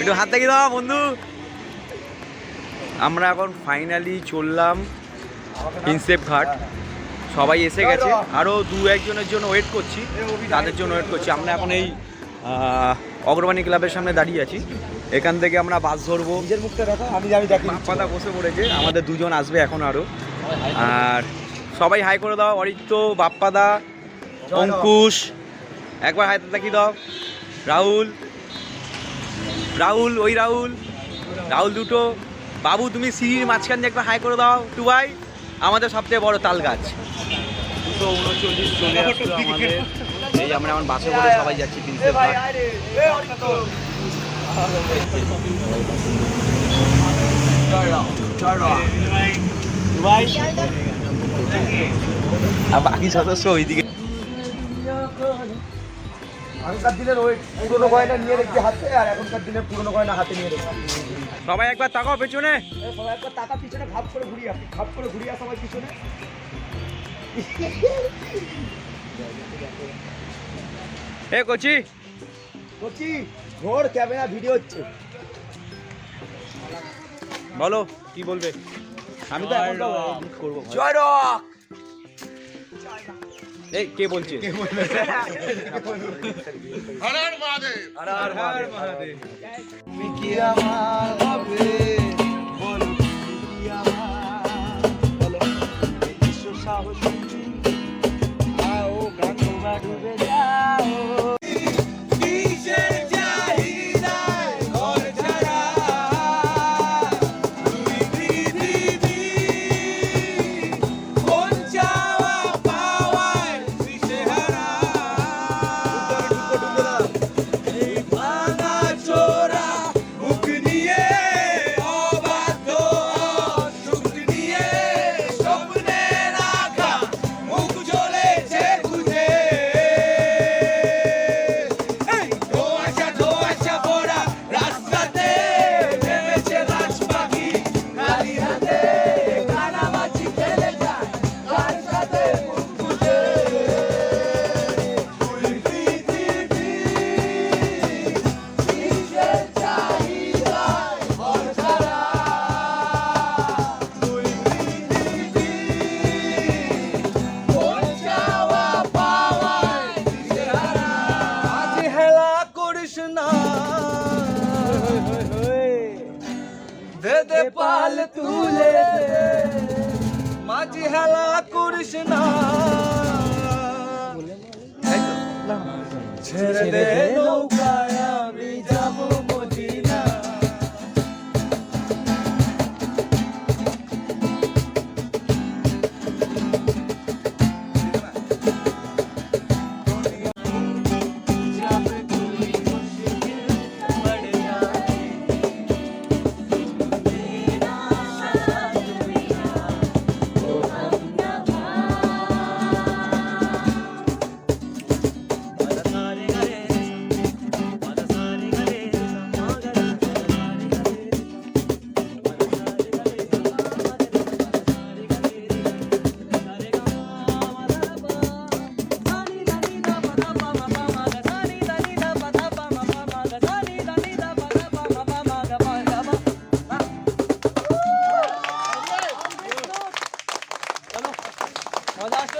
একটু হাত দেখি দাও বন্ধু। আমরা এখন ফাইনালি চললাম ইনসেপ ঘাট। সবাই এসে গেছে। আরও দু একজনের জন্য ওয়েট করছি। তাদের জন্য ওয়েট করছি। আমরা এখন এই অগ্রবাণী ক্লাবের সামনে দাঁড়িয়ে আছি। এখান থেকে আমরা বাস ধরবো। নিজের মুখটা রাখো আমি জানি দেখি। পাতা বসে পড়েছে। আমাদের দুজন আসবে এখন আরও আর সবাই হাই করে দাও। অরিত্য বাপ্পাদা অঙ্কুশ। একবার হাই দেখি দাও। রাহুল। রাহুল ওই রাহুল। রাহুল দুটো। বাবু তুমি সিঁড়ির মাঝখান দিয়ে একবার হাই করে দাও। টু ভাই আমাদের সবথেকে বড় তাল গাছ। দুশো উনচল্লিশ চলে আসলো আমাদের। এই আমরা এখন বাসে করে সবাই যাচ্ছি প্রিন্সেপ আর বাকি সদস্য ওইদিকে। আগেকার দিনের ওই পুরোনো গয়না নিয়ে রেখে হাতে আর এখনকার দিনের পুরোনো গয়না হাতে নিয়ে রেখে সবাই একবার তাকাও পেছনে। সবাই একবার টাকা পিছনে ভাব করে ঘুরিয়ে আসি ভাব করে ঘুরিয়ে আসা সবাই পিছনে। এ কচি। বলছি ঘোর ক্যামেরা ভিডিও হচ্ছে। বলো কি বলবে? আমি তো এখন করব। জয় রক এই কে বলছে? তুমি কি আমার হবে? বলো তুমি কি আমার? বলো সাহস? দে পাল তুলে। মাঝি হেলা করিস না। ছেড়ে দে নৌকা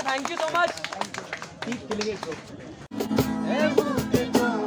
thank you so much. Keep killing it, bro.